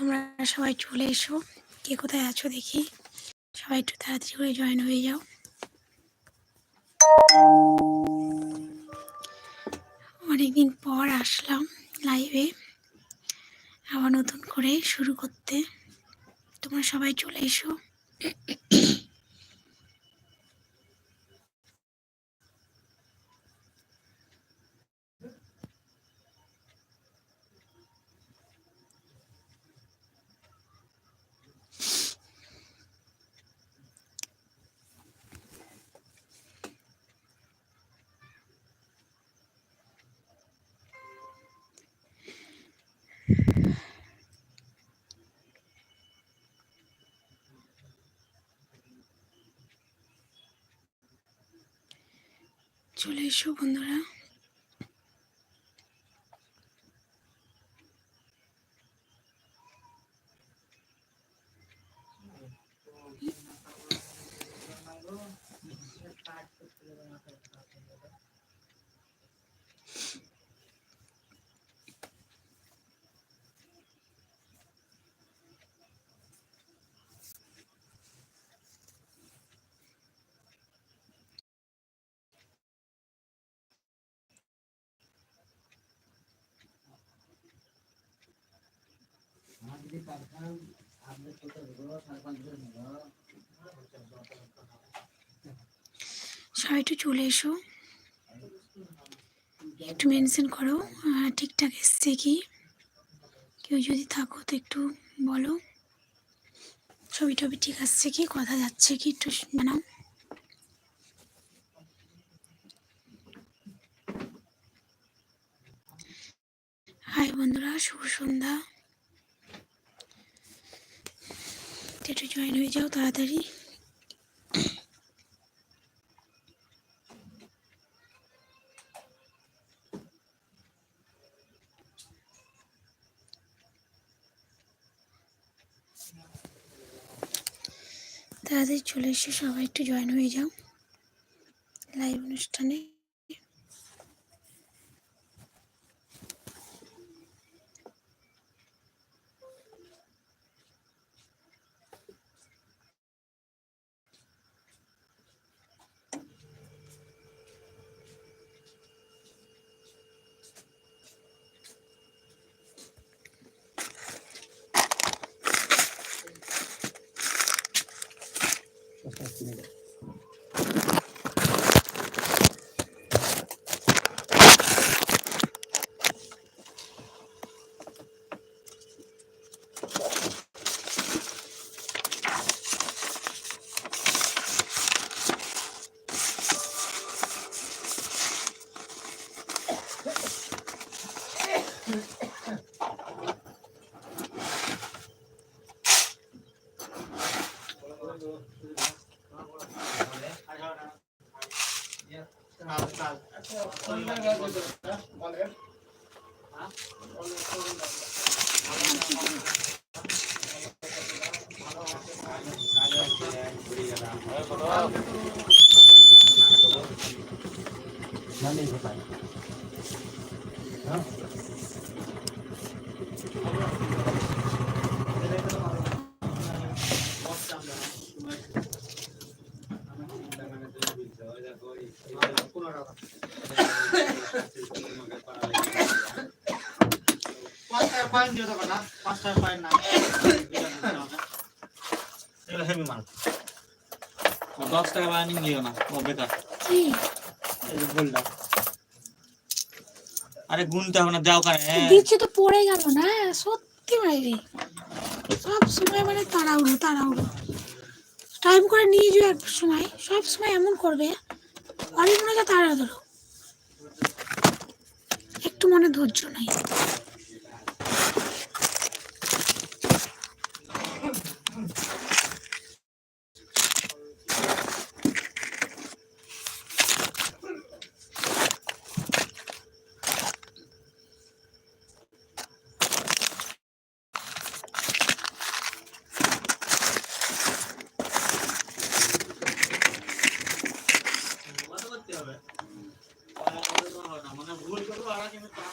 তোমরা সবাই চলে এসো। কে কোথায় আছো দেখি। সবাই একটু তাড়াতাড়ি করে জয়েন হয়ে যাও। অনেকদিন পর আসলাম লাইভে আবার নতুন করে শুরু করতে। তোমরা সবাই চলে এসো। চলে এসো বন্ধুরা। সবাই একটু চলে এসো। একটু মেনশন করো। ঠিকঠাক এসছে কি? কেউ যদি থাকো তো একটু বলো। ছবি টবি ঠিক আসছে কি? কথা যাচ্ছে কি? একটু জানাও। হাই বন্ধুরা, শুভ সন্ধ্যা। একটু জয়েন হয়ে যাও তাড়াতাড়ি। তাড়াতাড়ি চলে এসে, সবাই একটু জয়েন হয়ে যাও। লাইভ অনুষ্ঠানে। পয়েন্ট দিও তখন না পাঁচটার পয়েন্ট না। এগুলো হেভি মাল। দশ টাকা বানিং দিও না ও বেকার গোলটা আরে গুনতে হবে না দাও কানে দিচ্ছে তো পড়ে গেল না সত্যি মাইরি। সব সময় মানে তাড়াহুড়ো তাড়াহুড়ো। টাইম করে নিয়ে যাও এক সময় সব সময় এমন করবে অনেক মনে তাড়া ধরো একটু মনে ধৈর্য নাই।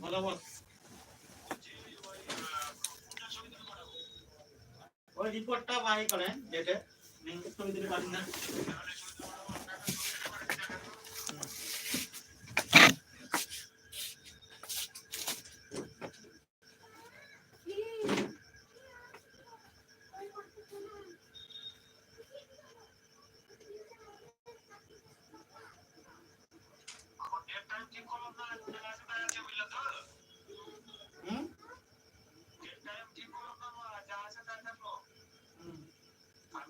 মানে ওই রিপোর্টটা বাই করেন ডেটে। লিঙ্কের ছবি দিতে না হুম হুম ওকে বস ওটাই আছে হ্যাঁ হুম, তো আর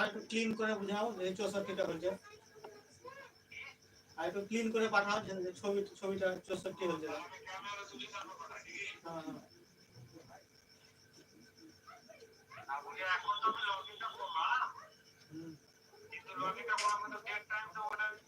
একটু ক্লিন করে বুঝাও যে চৌষট্টিটা হয়েছে। আর একটু ক্লিন করে পাঠাও ছবি ছবিটা চৌষট্টি হয়েছে হ্যাঁ হ্যাঁ। হুম। হুম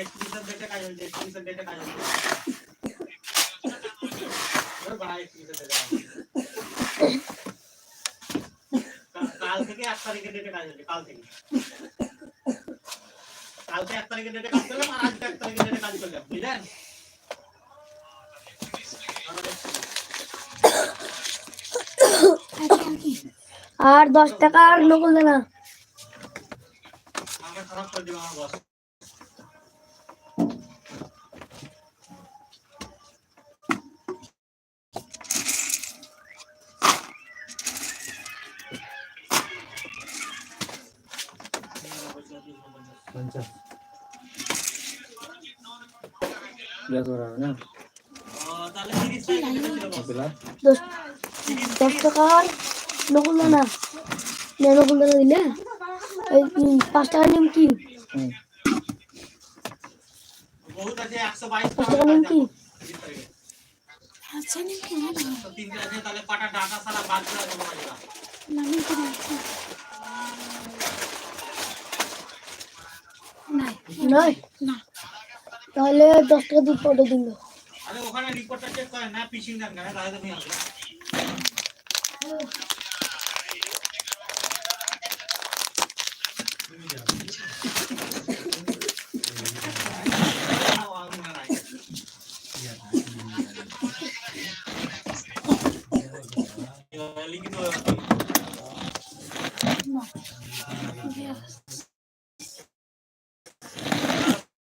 কাজ হয়েছে। কা- কাল থেকে এক তারিখের ডেটে কাজ হয়েছে কাল থেকে। কালকে এক তারিখের ডেটে কাজ করলাম আর আজকে এক তারিখের ডেটে কাজ করলাম বুঝলেন? আর কি আর কি আর দশ নকল দানা খারাপ করে দিবে আমার বস ছিল বস। দশ টাকার নকল না। নকল দানা দিলে? পাঁচ টাকার আছে একশো বাইশ টাকার তিরিশ আচ্ছা নাকি না না তো আছে তাহলে কটা ডাটা সারা বাদ দেওয়া যাবে নয় না। তাহলে দশটা দিন আরে ওখানে রিপোর্টটা চেক করে না পিছিং কেন? তাহলে তুমি আসবে লিখিত না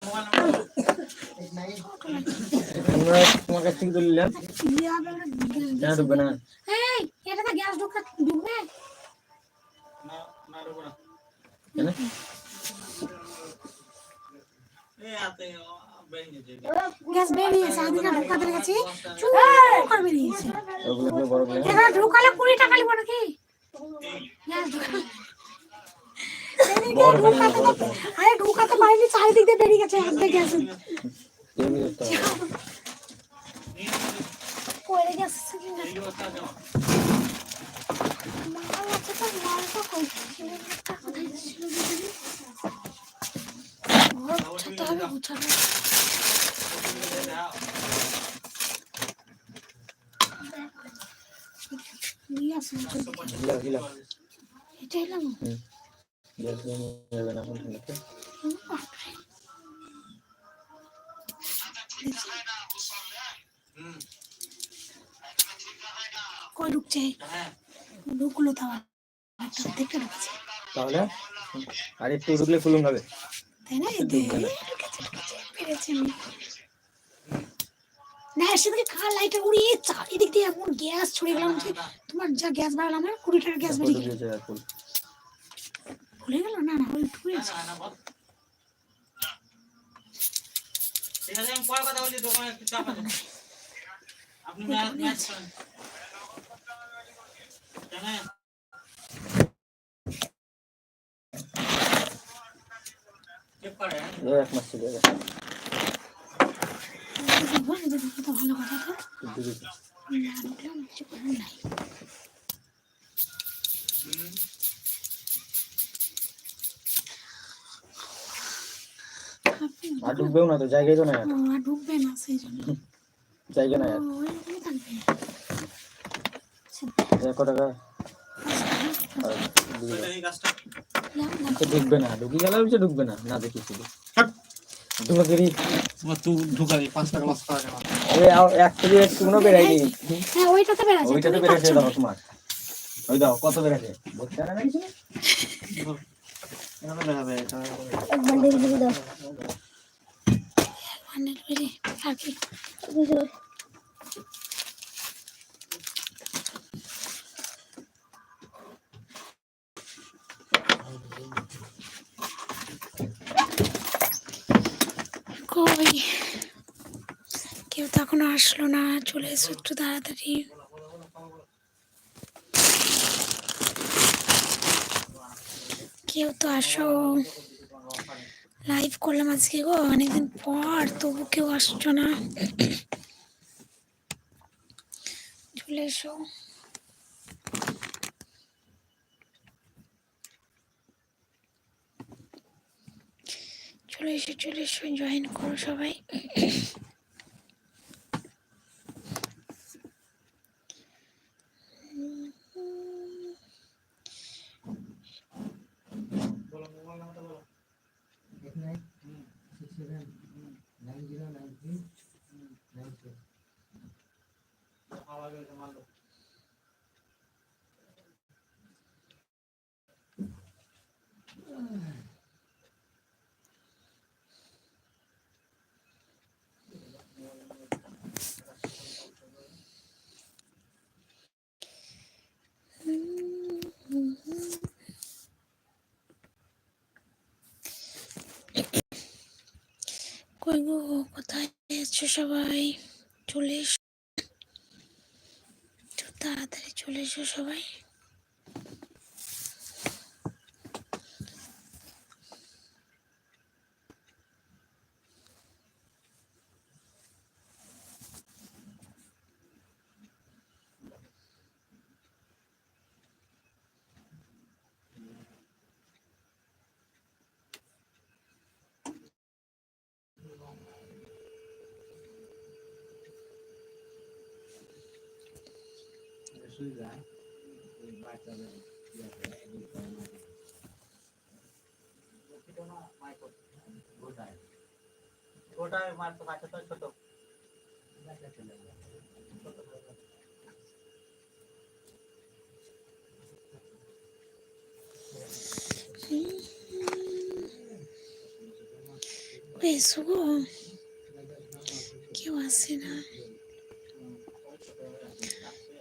মোবাইল নাম্বার তোমার কাছ থেকে নিলাম। না ঢুকবে না এটা তো গ্যাস ঢোকা ঢুকবে না। না না কেন? গ্যাস বেরিয়েছে আদিকে ঢোকাতে গেছি চুপ করে বেরিয়েছে। দিয়ে ঢোকালে কুড়ি টাকা লিব নাকি? গ্যাস ঢোকালে তো- আরে ঢোকাতে পারিনি চারিদিক দিয়ে বেরিয়ে গেছে তেল দিতে হবে। পড়ে গেছে মাল আছে তো মালটা কোথায় গুছানো নিয়ে এটা এলাম হুম এখন দেখতে ঢুকছে তাহলে? আর একটু ঢুকলে ফুলুন হবে। তাই না? ঢুকেছে, ঢুকেছে, পেরেছি আমি। না এসে কার লাইটে উড়িয়ে চারিদিক দিয়ে এমন গ্যাস ছড়িয়ে গেলাম যে তোমার যা গ্যাস বাড়ালাম না কুড়ি টাকার গ্যাস বেরিয়ে গেল। ভুলে গেল? না না ওই। ঠিক আছে আমি পরে কথা বলছি দোকানে আপনি ম্যাচ ম্যাচ করেন জানেন চেক করে হ্যাঁ? এই এক মাস ছিল ভালো কথা না আর ঢুকবেও না তো জায়গায় তো নাই আর। ঢুকবে না সেই জন্য জায়গা থাকবে একশো টাকা আর দিয়ে ওইটা দাও। এই গাছটা লাম, লাম। তো ঢুকবে না। ঢুকি গেলে হচ্ছে ঢুকবে না। না দেখি শুধু। ঢুকাকেরি তুই ঢুকাবি পাঁচ টাকা যাবে আরে আও- এক থেকে একটু কোনো বেড়াইনি হ্যাঁ ওইটাতে বেড়াচ্ছে ওইটাতে তুমি দাও তোমার। ওই দাও কত বেড়েছে বলতে না কিছু? না এভাবে হবে এটা এক বান্ডিল দিয়ে দাও। হান্ড্রেড বেরি আর কই কেউ তো এখনও আসলো না, চলে এসো একটু তাড়াতাড়ি। কেউ তো আসো। লাইভ করলাম আজকে গো, অনেকদিন পর, তবু কেউ আসছো না। চলে এসো। চলে এসো চলে এসো জয়েন করো সবাই কই গো কোথায় আছো সবাই চলে এসো। তাড়াতাড়ি চলে এসো সবাই। গোটা মার তো বাচ্চা তো ছোট কই এসো গো কেউ আসে না বোতল লেখা তিনতলা আছে করে তিনতলা আছে বোতল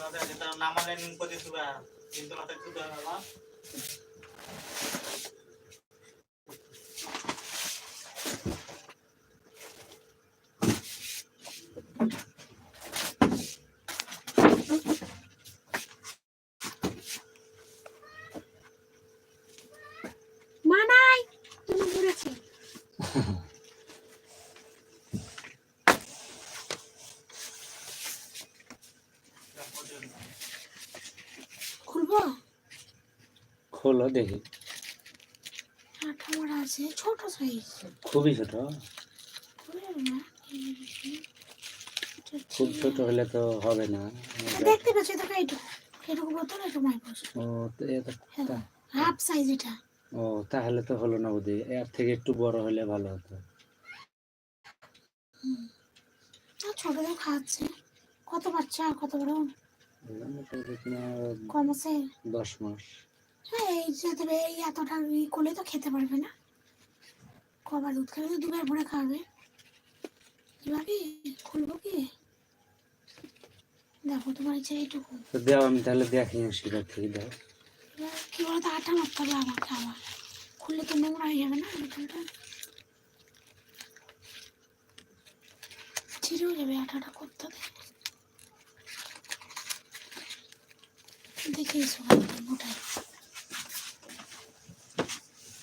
তিনতলাতে আছে তার নামালে নিম করে দিবে তিনতলাতে একটু দেওয়া হলো খোলো দেখি। আছে ছোট সাইজ খুবই ছোট। খুব ছোট হলে তো হবে না। দেখতে পাচ্ছি এইটুকু বোতল মাইক্রোস ও তো হাফ সাইজ এটা। ও তাহলে তো হলো না বুঝি এর থেকে একটু বড় হলে ভালো হতো। ছোটদের খাচ্ছে। কত বাচ্চা কত বড়? মোটামুটি তোমার কম আছে। দশ মাস। হ্যাঁ এই এতটা ই করলে তো খেতে পারবে না। কবার দুধ খাবে তো দুবার ভরে খাবে। এভাবে খুলবো কি? দেখো তোমার ইচ্ছে এইটুকু। তো দেও আমি তাহলে দেখি শিকার থেকে দাও। কি বলতো আটা মারতে হবে আমাকে আবার। খুললে তো নোংরা হয়ে যাবে না বোতলটা ছিঁড়েও যাবে আটাটা করতে হবে। দেখে এসো মোটাই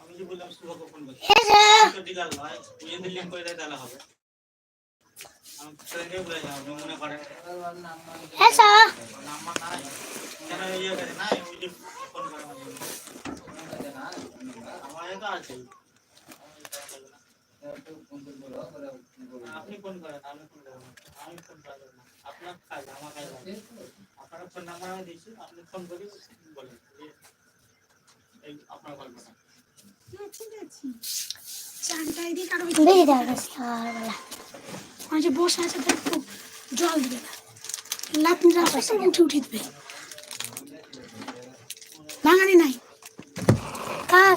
আমি যে বললাম ফোন করছি করে দেয় তাহলে হবে। আমি ট্রেনে বলে যাও মনে করেন? নাম্বার নাই। কেন ইয়ে করে না ওই যে ফোন করে আমার তো আছে। আপনি ফোন করেন আমি ফোন করব না। আমি ফোন করা যাবে না আপনার কাজ আমার কাজ। আপনার ফোন নাম্বার আমি দিচ্ছি আপনি ফোন করে বলেন এই আপনার গল্পটা। চানটাই দিই কারও দেখি দেখো সকালবেলা ওই যে বসে আছে জল দিবে না উঠে উঠে দিবে। ভাঙানি নাই। কার?